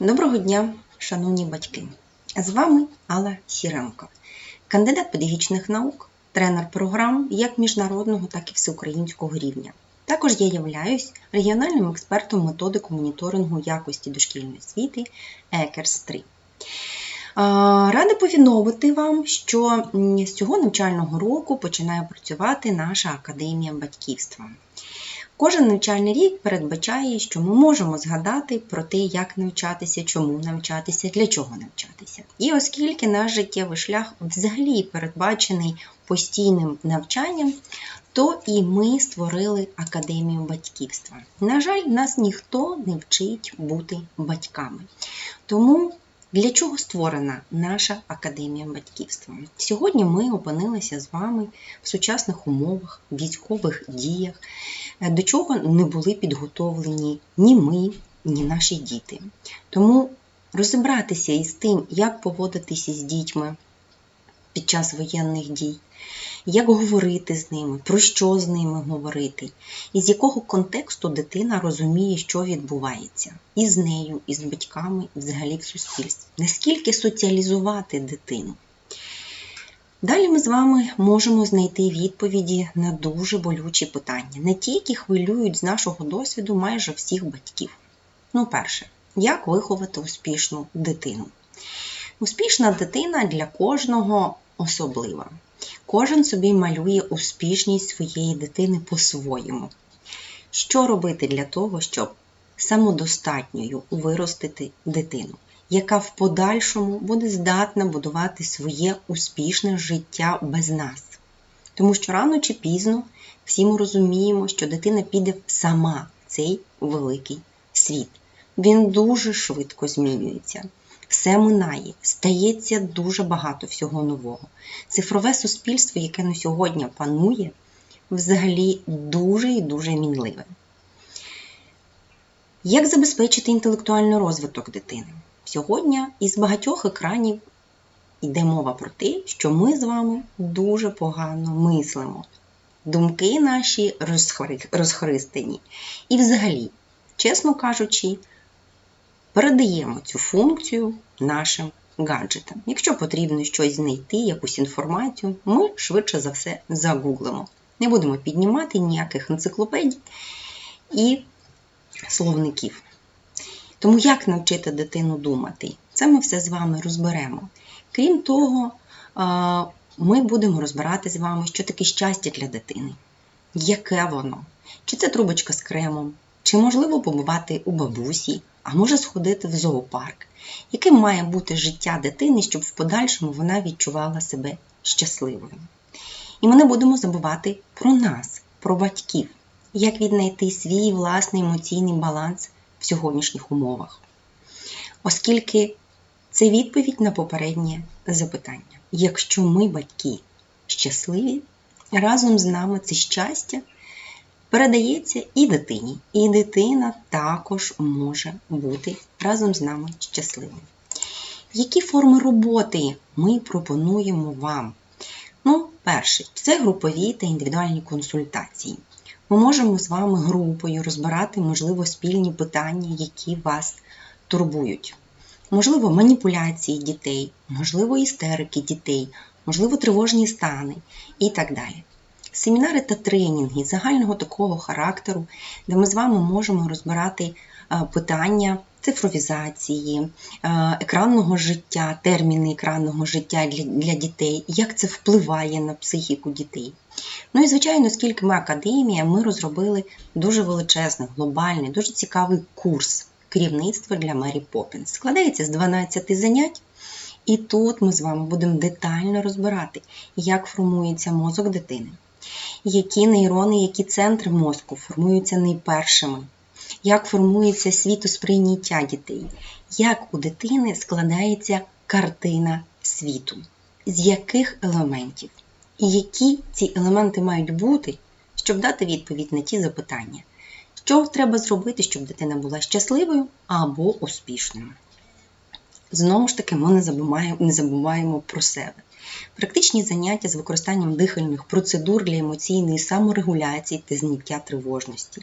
Доброго дня, шановні батьки! З вами Алла Сіренко, кандидат педагогічних наук, тренер програм як міжнародного, так і всеукраїнського рівня. Також я являюсь регіональним експертом методику моніторингу якості дошкільної освіти ЕКЕРС 3. Рада повідомити вам, що з цього навчального року починає працювати наша академія батьківства. Кожен навчальний рік передбачає, що ми можемо згадати про те, як навчатися, чому навчатися, для чого навчатися. І оскільки наш життєвий шлях взагалі передбачений постійним навчанням, то і ми створили академію батьківства. На жаль, нас ніхто не вчить бути батьками. Тому для чого створена наша академія батьківства? Сьогодні ми опинилися з вами в сучасних умовах, військових діях, до чого не були підготовлені ні ми, ні наші діти. Тому розібратися із тим, як поводитися з дітьми під час воєнних дій, як говорити з ними, про що з ними говорити, і з якого контексту дитина розуміє, що відбувається і з нею, і з батьками, і взагалі в суспільстві. Наскільки соціалізувати дитину? Далі ми з вами можемо знайти відповіді на дуже болючі питання, не ті, які хвилюють з нашого досвіду майже всіх батьків. Ну, перше, як виховати успішну дитину? Успішна дитина для кожного особлива. Кожен собі малює успішність своєї дитини по-своєму. Що робити для того, щоб самодостатньою виростити дитину, яка в подальшому буде здатна будувати своє успішне життя без нас? Тому що рано чи пізно всі ми розуміємо, що дитина піде сама в цей великий світ. Він дуже швидко змінюється все минає, стається дуже багато всього нового. Цифрове суспільство, яке на сьогодні панує, взагалі дуже і дуже мінливе. Як забезпечити інтелектуальний розвиток дитини? Сьогодні із багатьох екранів йде мова про те, що ми з вами дуже погано мислимо. Думки наші розхристені. І взагалі, чесно кажучи, передаємо цю функцію нашим гаджетам. Якщо потрібно щось знайти, якусь інформацію, ми швидше за все загуглимо. Не будемо піднімати ніяких енциклопедій і словників. Тому як навчити дитину думати? Це ми все з вами розберемо. Крім того, ми будемо розбирати з вами, що таке щастя для дитини, яке воно, чи це трубочка з кремом, чи можливо побувати у бабусі, а може сходити в зоопарк, яким має бути життя дитини, щоб в подальшому вона відчувала себе щасливою. І ми не будемо забувати про нас, про батьків, як віднайти свій власний емоційний баланс в сьогоднішніх умовах. Оскільки це відповідь на попереднє запитання. Якщо ми, батьки, щасливі, разом з нами це щастя передається і дитині. І дитина також може бути разом з нами щасливою. Які форми роботи ми пропонуємо вам? Ну, перше, це групові та індивідуальні консультації. Ми можемо з вами групою розбирати, можливо, спільні питання, які вас турбують. Можливо, маніпуляції дітей, можливо, істерики дітей, можливо, тривожні стани і так далі семінари та тренінги загального такого характеру, де ми з вами можемо розбирати е, питання цифровізації, е, екранного життя, терміни екранного життя для, дітей, як це впливає на психіку дітей. Ну і, звичайно, оскільки ми академія, ми розробили дуже величезний, глобальний, дуже цікавий курс керівництва для Мері Поппінс. Складається з 12 занять. І тут ми з вами будемо детально розбирати, як формується мозок дитини, які нейрони, які центри мозку формуються найпершими, як формується світосприйняття дітей, як у дитини складається картина світу, з яких елементів, і які ці елементи мають бути, щоб дати відповідь на ті запитання, що треба зробити, щоб дитина була щасливою або успішною. Знову ж таки, ми не забуваємо, не забуваємо про себе. Практичні заняття з використанням дихальних процедур для емоційної саморегуляції та зняття тривожності.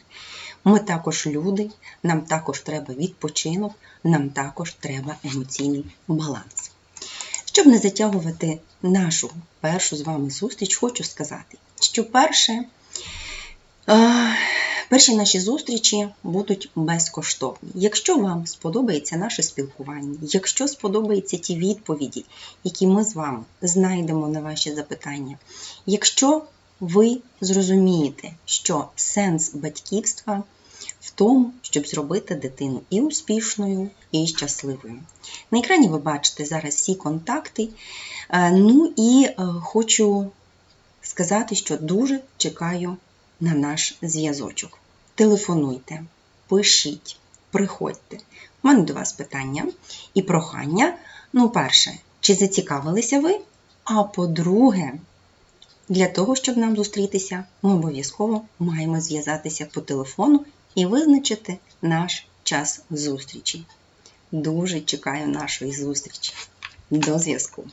Ми також люди, нам також треба відпочинок, нам також треба емоційний баланс. Щоб не затягувати нашу першу з вами зустріч, хочу сказати, що перше, е, перші наші зустрічі будуть безкоштовні. Якщо вам сподобається наше спілкування, якщо сподобаються ті відповіді, які ми з вами знайдемо на ваші запитання, якщо ви зрозумієте, що сенс батьківства в тому, щоб зробити дитину і успішною, і щасливою. На екрані ви бачите зараз всі контакти. Е, Ну і е, хочу сказати, що дуже чекаю на наш зв'язочок. Телефонуйте, пишіть, приходьте. У мене до вас питання і прохання. Ну, перше, чи зацікавилися ви? А по-друге, для того, щоб нам зустрітися, ми обов'язково маємо зв'язатися по телефону і визначити наш час зустрічі. Дуже чекаю нашої зустрічі. До зв'язку!